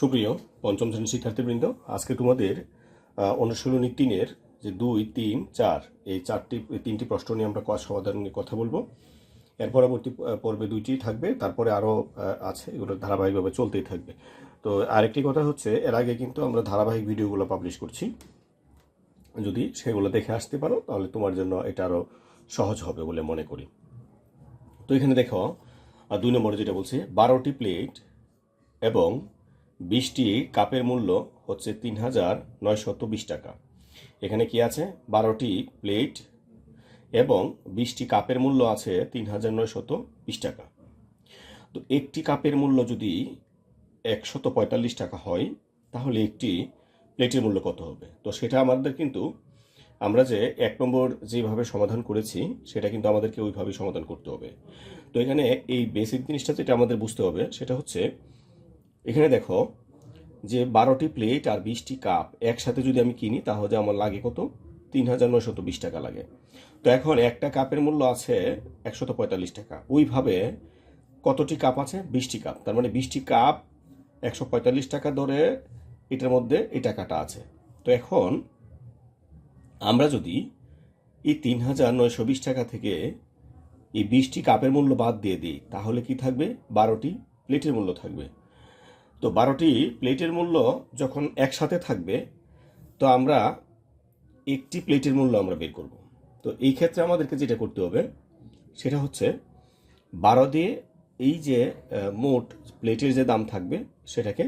সুপ্রিয় পঞ্চম শ্রেণির শিক্ষার্থীবৃন্দ, আজকে তোমাদের অনুশীলনী তিনের যে দুই, তিন, চার, এই চারটি তিনটি প্রশ্ন নিয়ে আমরা কাজ সমাধান নিয়ে কথা বলব। এর পরবর্তী পর্বে দুইটি থাকবে, তারপরে আরও আছে, এগুলো ধারাবাহিকভাবে চলতেই থাকবে। তো আরেকটি কথা হচ্ছে, এর আগে কিন্তু আমরা ধারাবাহিক ভিডিওগুলো পাবলিশ করছি। যদি সেগুলো দেখে আসতে পারো, তাহলে তোমার জন্য এটা আরও সহজ হবে বলে মনে করি। তো এখানে দেখো দুই নম্বরে যেটা বলছে, বারোটি প্লেট এবং বিশটি কাপের মূল্য হচ্ছে তিন হাজার নয়শত বিশ টাকা। এখানে কি আছে? বারোটি প্লেট এবং বিশটি কাপের মূল্য আছে তিন হাজার নয়শত বিশ টাকা। তো একটি কাপের মূল্য যদি একশত পঁয়তাল্লিশ টাকা হয়, তাহলে একটি প্লেটের মূল্য কত হবে? তো সেটা আমাদের কিন্তু, আমরা যে এক নম্বর যেভাবে সমাধান করেছি, সেটা কিন্তু আমাদেরকে ওইভাবেই সমাধান করতে হবে। তো এখানে এই বেসিক জিনিসটা যেটা আমাদের বুঝতে হবে, সেটা হচ্ছে এখানে দেখো যে বারোটি প্লেট আর বিশটি কাপ একসাথে যদি আমি কিনি, তাহলে আমার লাগে কত? তিন হাজার নয়শত বিশ টাকা লাগে। তো এখন একটা কাপের মূল্য আছে একশত পঁয়তাল্লিশ টাকা। ওইভাবে কতটি কাপ আছে? বিশটি কাপ তার মানে বিশটি কাপ একশো পঁয়তাল্লিশ টাকা ধরে এটার মধ্যে এই টাকাটা আছে। তো এখন আমরা যদি এই তিন হাজার নয়শো বিশ টাকা থেকে এই বিশটি কাপের মূল্য বাদ দিয়ে দিই, তাহলে কি থাকবে? বারোটি প্লেটের মূল্য থাকবে। তো বারোটি প্লেটের মূল্য যখন একসাথে থাকবে, তো আমরা একটি প্লেটের মূল্য আমরা বের করব। তো এই ক্ষেত্রে আমাদেরকে যেটা করতে হবে, সেটা হচ্ছে বারো দিয়ে এই যে মোট প্লেটের যে দাম থাকবে, সেটাকে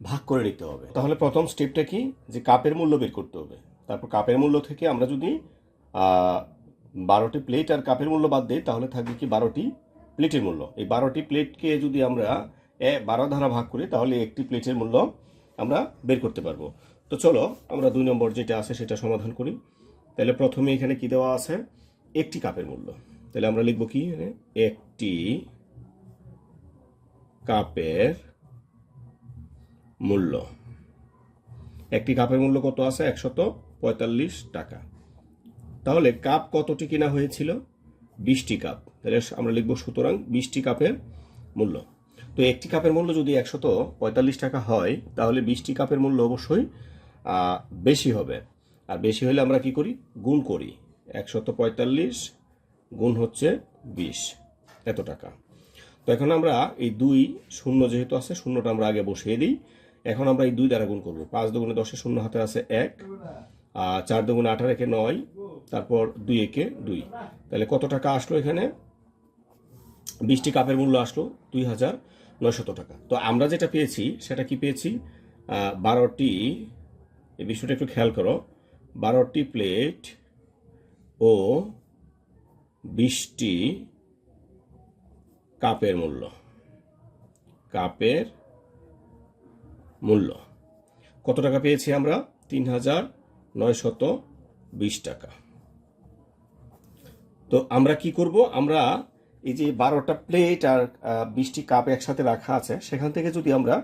ভাগ করে নিতে হবে। তাহলে প্রথম স্টেপটা কি? যে কাপের মূল্য বের করতে হবে। তারপর কাপের মূল্য থেকে আমরা যদি বারোটি প্লেট আর কাপের মূল্য বাদ দিই, তাহলে থাকবে কি বারোটি প্লেটের মূল্য। এই বারোটি প্লেটকে যদি আমরা বারো ধারা ভাগ করি, তাহলে একটি প্লেটের মূল্য আমরা বের করতে পারব। তো চলো, আমরা দুই নম্বর যেটা আছে সেটা সমাধান করি। তাহলে প্রথমে এখানে কি দেওয়া আছে? একটি কাপের মূল্য। তাহলে আমরা লিখব কি একটি কাপের মূল্য। একটি কাপের মূল্য কত আছে? একশত পঁয়তাল্লিশ টাকা। তাহলে কাপ কতটি কিনা হয়েছিল? বিশটি কাপ। তাহলে আমরা লিখব সুতরাং বিশটি কাপের মূল্য। তো একটি কাপের মূল্য যদি একশত পঁয়তাল্লিশ টাকা হয়, তাহলে বিশটি কাপের মূল্য অবশ্যই বেশি হবে। আর বেশি হলে আমরা কি করি? গুণ করি। একশত পঁয়তাল্লিশ গুণ হচ্ছে বিশ। এত টাকা। তো এখন আমরা এই দুই শূন্য যেহেতু আছে, শূন্যটা আমরা আগে বসিয়ে দিই। এখন আমরা এই দুই দ্বারা গুণ করব। পাঁচ দুগুণে দশে শূন্য হাতে আছে এক চার দুগুণে আঠারো একে নয়, তারপর দুই একে দুই। তাহলে কত টাকা আসলো এখানে? বিশটি কাপের মূল্য আসলো দুই হাজার নয়শত টাকা। তো আমরা যেটা পেয়েছি, সেটা কি পেয়েছি? বারোটি, এই বিষয়টা একটু খেয়াল করো। বারোটি প্লেট ও বিশটি কাপের মূল্য। কাপের মূল্য। কত টাকা পেয়েছি আমরা? তিন হাজার নয়শত বিশ টাকা। তো আমরা কি করব? আমরা এই যে বারোটা প্লেট আর বিশটি কাপ একসাথে রাখা আছে, সেখান থেকে যদি আমরা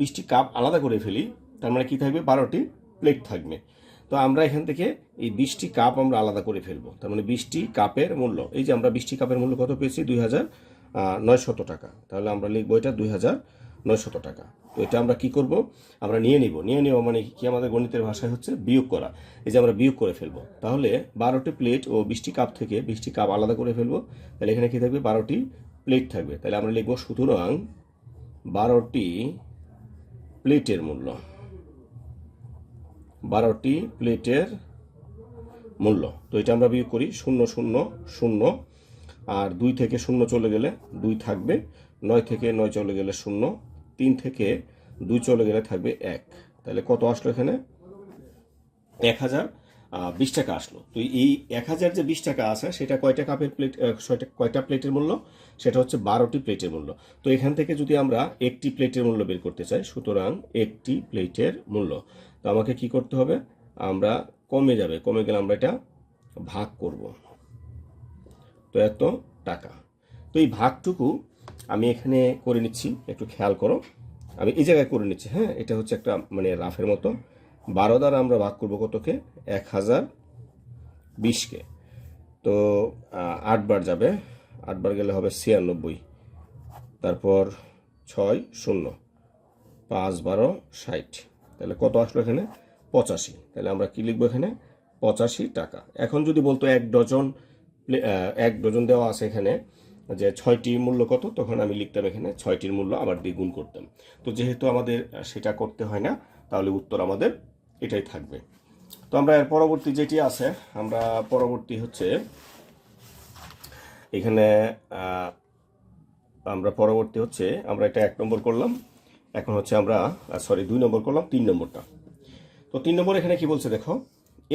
বিশটি কাপ আলাদা করে ফেলি, তার মানে কী থাকবে? বারোটি প্লেট থাকবে। তো আমরা এখান থেকে এই বিশটি কাপ আমরা আলাদা করে ফেলব। তার মানে বিশটি কাপের মূল্য। এই যে আমরা বিশটি কাপের মূল্য কত পেয়েছি? দুই হাজার নয়শত টাকা। তাহলে আমরা লিখব এটা দুই হাজার নয়শত টাকা। তো এটা আমরা কি করব? আমরা নিয়ে নিব। নিয়ে নেব মানে কি আমাদের গণিতের ভাষায় হচ্ছে বিয়োগ করা। এই যে আমরা বিয়োগ করে ফেলব। তাহলে বারোটি প্লেট ও বিশটি কাপ থেকে বিশটি কাপ আলাদা করে ফেলব। তাহলে এখানে কি থাকবে? বারোটি প্লেট থাকবে। তাহলে আমরা লিখব সুতরাং বারোটি প্লেটের মূল্য। বারোটি প্লেটের মূল্য। তো এটা আমরা বিয়োগ করি শূন্য শূন্য শূন্য। আর দুই থেকে শূন্য চলে গেলে দুই থাকবে। নয় থেকে নয় চলে গেলে শূন্য। তিন থেকে দুই চলে গেলে থাকবে এক। তাহলে কত আসলো এখানে? এক হাজার বিশ টাকা আসলো। তো এই এক হাজার যে বিশ টাকা আছে, সেটা কয়টা কাপের প্লেট ছয়টা- কয়টা প্লেটের মূল্য? সেটা হচ্ছে বারোটি প্লেটের মূল্য। তো এখান থেকে যদি আমরা একটি প্লেটের মূল্য বের করতে চাই, সুতরাং একটি প্লেটের মূল্য। তো আমাকে কি করতে হবে? আমরা কমে যাবে। কমে গেলে আমরা এটা ভাগ করব। তো এত টাকা। তো এই ভাগটুকু এখানে করে নিচ্ছি, একটু খেয়াল করো। আমি এই জায়গায় করে নিচ্ছি হ্যাঁ? এটা হচ্ছে একটা মানে রাফের মতো। বারো দ্বারা আমরা ভাগ করব কতকে? এক হাজার বিশকে। তো আটবার যাবে। আটবার গেলে হবে ছিয়ানব্বই। তারপর ছয়, শূন্য। পাঁচ বারো, ষাট। তাহলে কত আসলো এখানে? পঁচাশি। তাহলে আমরা কি লিখব এখানে? পঁচাশি টাকা। এখন যদি বলতো এক ডজন এক ডজন দেওয়া আছে এখানে যে ছয়টি মূল্য কত, তখন আমি লিখতাম এখানে ছয়টির মূল্য, আবার দ্বিগুণ করতাম। তো যেহেতু আমাদের সেটা করতে হয় না, তাহলে উত্তর আমাদের এটাই থাকবে। তো আমরা এর পরবর্তী যেটি আছে, আমরা পরবর্তী হচ্ছে, এখানে আমরা পরবর্তী হচ্ছে, আমরা এটা এক নম্বর করলাম, এখন হচ্ছে আমরা সরি দুই নম্বর করলাম, তিন নম্বরটা। তো তিন নম্বর এখানে কি বলছে দেখো,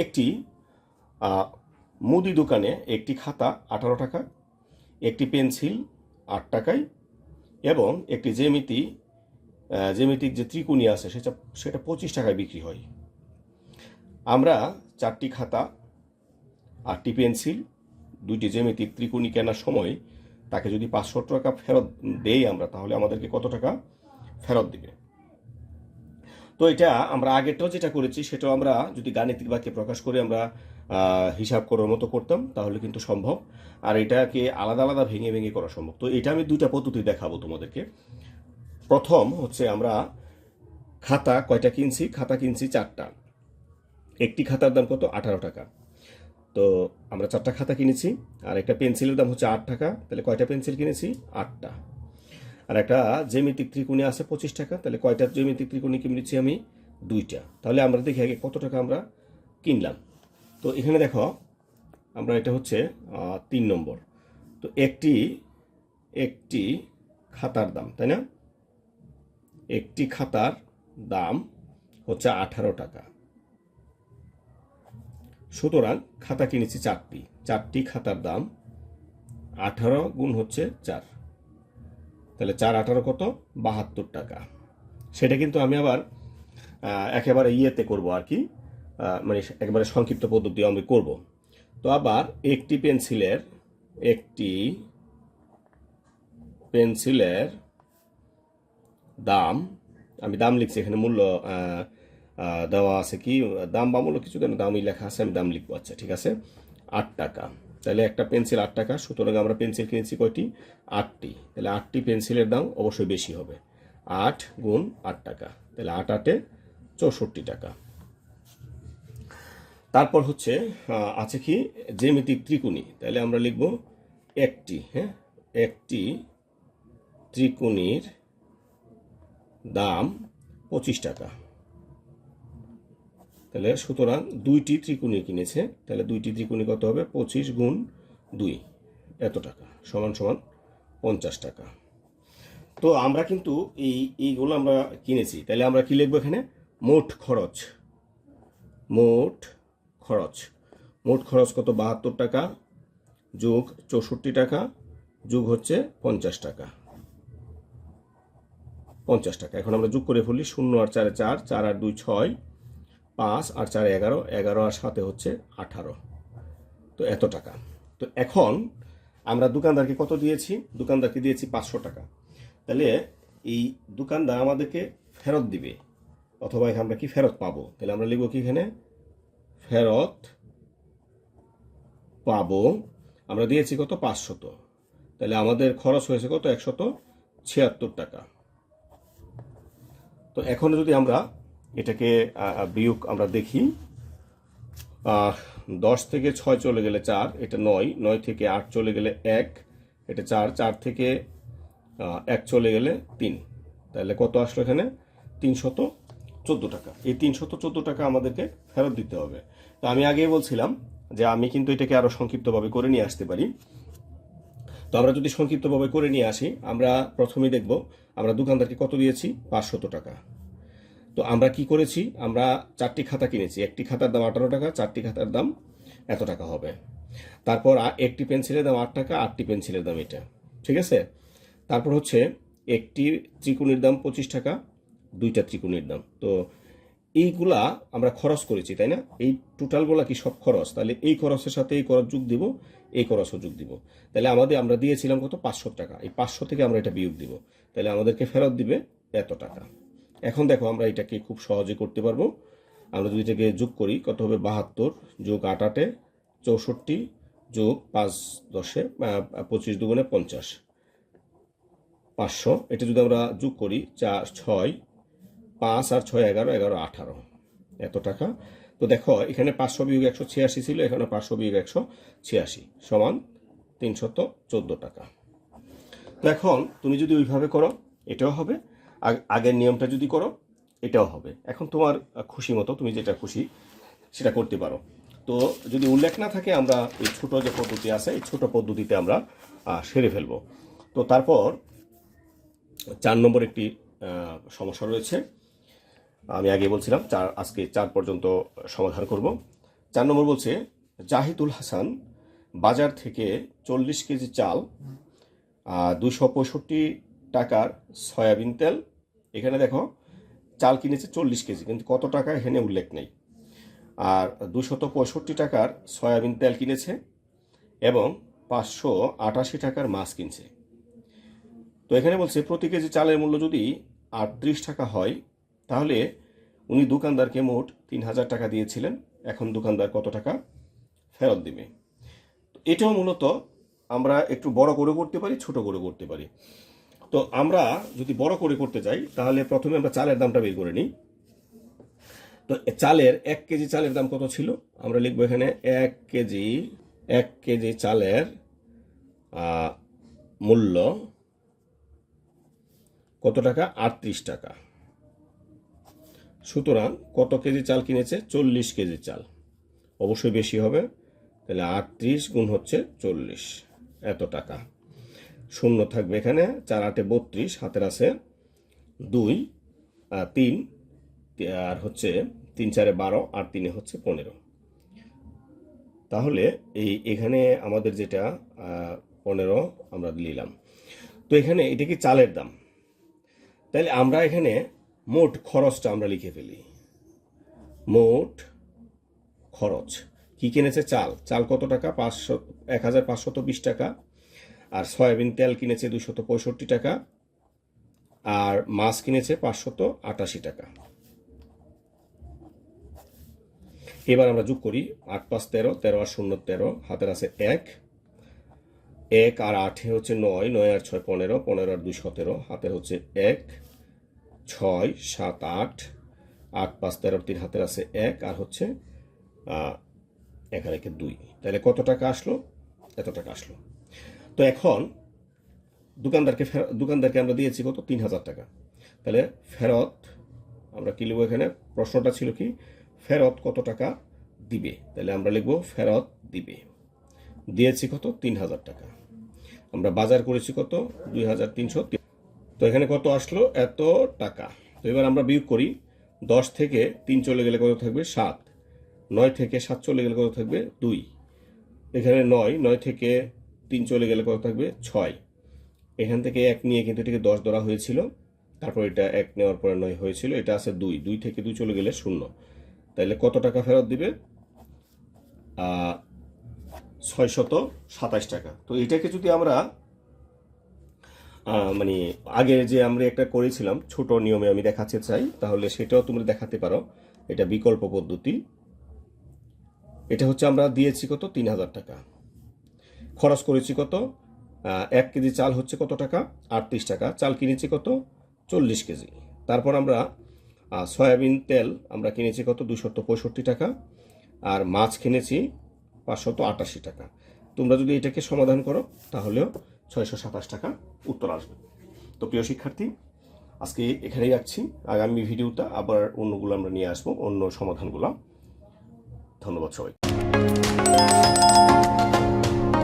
একটি মুদি দোকানে একটি খাতা আঠারো টাকা একটি পেন্সিল আট টাকায় এবং একটি জ্যামিতি আহ, জ্যামিতিক যে ত্রিকোণী আছে সেটা সেটা পঁচিশ টাকায় বিক্রি হয়। আমরা চারটি খাতা আটটি পেন্সিল দুইটি জ্যামিতিক ত্রিকোণী কেনার সময় তাকে যদি পাঁচশো টাকা ফেরত দেই আমরা তাহলে আমাদেরকে কত টাকা ফেরত দিবে? তো এটা আমরা আগেরটাও যেটা করেছি সেটাও আমরা যদি গাণিতিক বাক্যে প্রকাশ করে আমরা হিসাব করার মতো করতাম, তাহলে কিন্তু সম্ভব। আর এটাকে আলাদা আলাদা ভেঙে ভেঙে করা সম্ভব। তো এটা আমি দুইটা পদ্ধতি দেখাবো তোমাদেরকে। প্রথম হচ্ছে আমরা খাতা কয়টা কিনছি? খাতা কিনছি চারটা। একটি খাতার দাম কত? আঠারো টাকা। তো আমরা চারটা খাতা কিনেছি, আর একটা পেন্সিলের দাম হচ্ছে আট টাকা। তাহলে কয়টা পেন্সিল কিনেছি? আটটা। আর একটা জ্যামিতিক ত্রিকোণী আছে পঁচিশ টাকা। তাহলে কয়টা জ্যামিতিক ত্রিকোণী কিনেছি আমি? দুইটা। তাহলে আমরা দেখি আগে কত টাকা আমরা কিনলাম। তো এখানে দেখো, আমরা এটা হচ্ছে তিন নম্বর। তো একটি একটি খাতার দাম, তাই না? একটি খাতার দাম হচ্ছে আঠারো টাকা। সুতরাং খাতা কিনেছি চারটি। চারটি খাতার দাম আঠারো গুণ হচ্ছে চার। তাহলে চার আঠারো কত? বাহাত্তর টাকা। সেটা কিন্তু আমি আবার একেবারে ইয়েতে করব আর কি। মানে একেবারে সংক্ষিপ্ত পদ্ধতি আমি করব। তো আবার একটি পেন্সিলের একটি পেন্সিলের দাম, আমি দাম লিখছি, এখানে মূল্য দেওয়া আছে কি, দাম বা মূল্য কিছু কেন দামই লেখা আছে, আমি দাম লিখব আচ্ছা ঠিক আছে? আট টাকা। তাহলে একটা পেন্সিল আট টাকা, সুতরাং আমরা পেন্সিল কিনেছি কয়টি? আটটি। তাহলে আটটি পেন্সিলের দাম অবশ্যই বেশি হবে। আট গুণ আট টাকা। তাহলে আট আটে চৌষট্টি টাকা। তারপর হচ্ছে আছে কি? জ্যামিতিক ত্রিকোণী। তাহলে আমরা লিখব একটি হ্যাঁ? একটি ত্রিকোণীর দাম পঁচিশ টাকা। তাহলে সুতরাং দুইটি ত্রিকোণী কিনেছে, তাহলে দুইটি ত্রিকোণী কত হবে? পঁচিশ গুণ দুই, এত টাকা, সমান সমান পঞ্চাশ টাকা। তো আমরা কিন্তু এই, এইগুলো আমরা কিনেছি। তাহলে আমরা কি লিখব এখানে? মোট খরচ। মোট খরচ। মোট খরচ কত? বাহাত্তর টাকা যোগ চৌষট্টি টাকা, যোগ হচ্ছে পঞ্চাশ টাকা। পঞ্চাশ টাকা। এখন আমরা যোগ করে ফেলি শূন্য আর চারে চার চার আর দুই ছয়, পাঁচ আর চার এগারো এগারো আর সাথে হচ্ছে আঠারো। তো এত টাকা। তো এখন আমরা দোকানদারকে কত দিয়েছি? দোকানদারকে দিয়েছি পাঁচশো টাকা। তাহলে এই দোকানদার আমাদেরকে ফেরত দিবে, অথবা এখানে আমরা কি ফেরত পাবো। তাহলে আমরা লিখব কি এখানে? ফেরত পাবো। আমরা দিয়েছি কত? পাঁচশত। তাহলে আমাদের খরচ হয়েছে কত? একশত ছিয়াত্তর টাকা। তো এখন যদি আমরা এটাকে বিয়োগ আমরা দেখি দশ থেকে ছয় চলে গেলে চার, এটা নয় নয় থেকে আট চলে গেলে এক, এটা চার চার থেকে এক চলে গেলে তিন। তাহলে কত আসলো এখানে? তিনশত চোদ্দ টাকা। এই তিনশত চোদ্দ টাকা আমাদেরকে ফেরত দিতে হবে। তো আমি আগেই বলছিলাম যে আমি কিন্তু এটাকে আরও সংক্ষিপ্তভাবে করে নিয়ে আসতে পারি। তো আমরা যদি সংক্ষিপ্তভাবে করে নিয়ে আসি, আমরা প্রথমেই দেখব আমরা দোকানদারকে কত দিয়েছি? পাঁচশত টাকা। তো আমরা কি করেছি? আমরা চারটি খাতা কিনেছি। একটি খাতার দাম আঠারো টাকা, চারটি খাতার দাম এত টাকা হবে। তারপর একটি পেন্সিলের দাম আট টাকা, আটটি পেন্সিলের দাম এটা। ঠিক আছে? তারপর হচ্ছে একটি ত্রিকোণীর দাম পঁচিশ টাকা, দুইটা ত্রিকোণীর দাম। তো এইগুলা আমরা খরচ করেছি, তাই না? এই টোটালগুলা কি সব খরচ? তাহলে এই খরচের সাথে এই খরচ যোগ দিব, এই খরচও যোগ দিব। তাহলে আমাদের, আমরা দিয়েছিলাম কত? পাঁচশো টাকা। এই পাঁচশো থেকে আমরা এটা বিয়োগ দিব। তাহলে আমাদেরকে ফেরত দিবে এত টাকা। এখন দেখো, আমরা এটাকে খুব সহজে করতে পারব। আমরা যদি এটাকে যোগ করি, কত হবে? বাহাত্তর যোগ আট আটে চৌষট্টি যোগ পাঁচ দশে পঁচিশ দুগুণে পঞ্চাশ। পাঁচশো। এটা যদি আমরা যোগ করি, চার, ছয় পাঁচ আর ছয় এগারো এগারো আঠারো। এত টাকা। তো দেখো, এখানে পাঁচশো বিয়োগ একশো ছিয়াশি ছিল, এখানে পাঁচশো বিয়োগ একশো ছিয়াশি সমান তিনশত চোদ্দ টাকা। তো এখন তুমি যদি ওইভাবে করো, এটাও হবে। আগ- আগের নিয়মটা যদি করো, এটাও হবে। এখন তোমার খুশি মতো তুমি যেটা খুশি সেটা করতে পারো। তো যদি উল্লেখ না থাকে, আমরা এই ছোটো যে পদ্ধতি আছে, এই ছোটো পদ্ধতিতে আমরা সেরে ফেলব। তো তারপর চার নম্বর একটি সমস্যা রয়েছে। আমি আগে বলছিলাম, চার, আজকে চার পর্যন্ত সমাধান করব। চার নম্বর বলছে, জাহিদুল হাসান বাজার থেকে চল্লিশ কেজি চাল দুশো পঁয়ষট্টি টাকার সয়াবিন তেল, এখানে দেখো, চাল কিনেছে চল্লিশ কেজি, কিন্তু কত টাকা এখানে উল্লেখ নেই। আর দুশত পঁয়ষট্টি টাকার সয়াবিন তেল কিনেছে এবং পাঁচশো আটাশি টাকার মাছ কিনছে। তো এখানে বলছে, প্রতি কেজি চালের মূল্য যদি আটত্রিশ টাকা হয় তাহলে উনি দোকানদারকে মোট তিন হাজার টাকা দিয়েছিলেন। এখন দোকানদার কত টাকা? ফেরত দিবে। এটাও মূলত আমরা একটু বড় করে করতে পারি, ছোট করে করতে পারি। তো আমরা যদি বড় করে করতে যাই, তাহলে প্রথমে আমরা চালের দামটা বের করে নিই। তো চালের এক কেজি চালের দাম কত ছিল? আমরা লিখব এখানে এক কেজি এক কেজি চালের মূল্য কত টাকা? আটত্রিশ টাকা। সুতরাং কত কেজি চাল কিনেছে? চল্লিশ কেজি চাল। অবশ্যই বেশি হবে। তাহলে আটত্রিশ গুণ হচ্ছে চল্লিশ। এত টাকা। শূন্য থাকবে এখানে। চার আটে বত্রিশ, হাতের আছে দুই তিন, আর হচ্ছে তিন চারে বারো, আর তিনে হচ্ছে পনেরো। তাহলে এই এখানে আমাদের যেটা পনেরো আমরা নিলাম। তো এখানে এটা কি চালের দাম? তাহলে আমরা এখানে মোট খরচটা আমরা লিখে ফেলি। মোট খরচ। কি কিনেছে? চাল। চাল কত টাকা? পাঁচশো এক হাজার পাঁচশত বিশ টাকা। আর সয়াবিন তেল কিনেছে দুশত পঁয়ষট্টি টাকা। আর মাছ কিনেছে পাঁচশত আটাশি টাকা। এবার আমরা যোগ করি আট পাঁচ তেরো তেরো আর শূন্য তেরো। হাতের আছে এক। এক আর আটে হচ্ছে নয় নয় আর ছয় পনেরো পনেরো আর দুই সতেরো। হাতের হচ্ছে এক। ছয়, সাত, আট আট, পাঁচ, তেরো, তিন হাতের আছে এক আর হচ্ছে এক আর একে দুই। তাহলে কত টাকা আসলো? এত টাকা আসলো। তো এখন দোকানদারকে দোকানদারকে আমরা দিয়েছি কত? তিন হাজার টাকা। তাহলে ফেরত, আমরা কি লিখব এখানে? প্রশ্নটা ছিল কি? ফেরত কত টাকা দিবে? তাহলে আমরা লিখব ফেরত দিবে। দিয়েছি কত? তিন হাজার টাকা। আমরা বাজার করেছি কত? দুই হাজার তিনশো তো এখানে কত আসলো? এত টাকা। তো এবার আমরা বিয়োগ করি। দশ থেকে তিন চলে গেলে কত থাকবে? সাত। নয় থেকে সাত চলে গেলে কত থাকবে? দুই। এখানে নয় নয় থেকে তিন চলে গেলে কত থাকবে? ছয়। এখান থেকে এক নিয়ে কিন্তু এটাকে দশ ধরা হয়েছিল। তারপর এটা এক নেওয়ার পরে নয় হয়েছিল। এটা আছে দুই। দুই থেকে দুই চলে গেলে শূন্য। তাহলে কত টাকা ফেরত দিবে? ছয়শত সাতাশ টাকা। তো এটাকে যদি আমরা মানে আগে যে আমরা একটা করেছিলাম, ছোট নিয়মে আমি দেখাতে চাই, তাহলে সেটাও তোমরা দেখাতে পারো। এটা বিকল্প পদ্ধতি। এটা হচ্ছে আমরা দিয়েছি কত? তিন হাজার টাকা। খরচ করেছি কত? এক কেজি চাল হচ্ছে কত টাকা? আটত্রিশ টাকা। চাল কিনেছি কত? চল্লিশ কেজি। তারপর আমরা সয়াবিন তেল আমরা কিনেছি কত? দুশত পঁয়ষট্টি টাকা। আর মাছ কিনেছি পাঁচশত আটাশি টাকা। তোমরা যদি এটাকে সমাধান করো, তাহলেও ছয়শো সাতাশ টাকা উত্তর আসবে। তো প্রিয় শিক্ষার্থী, আজকে এখানেই রাখছি। আগামী ভিডিওটা আবার অন্যগুলো আমরা নিয়ে আসব, অন্য সমাধানগুলো। ধন্যবাদ সবাই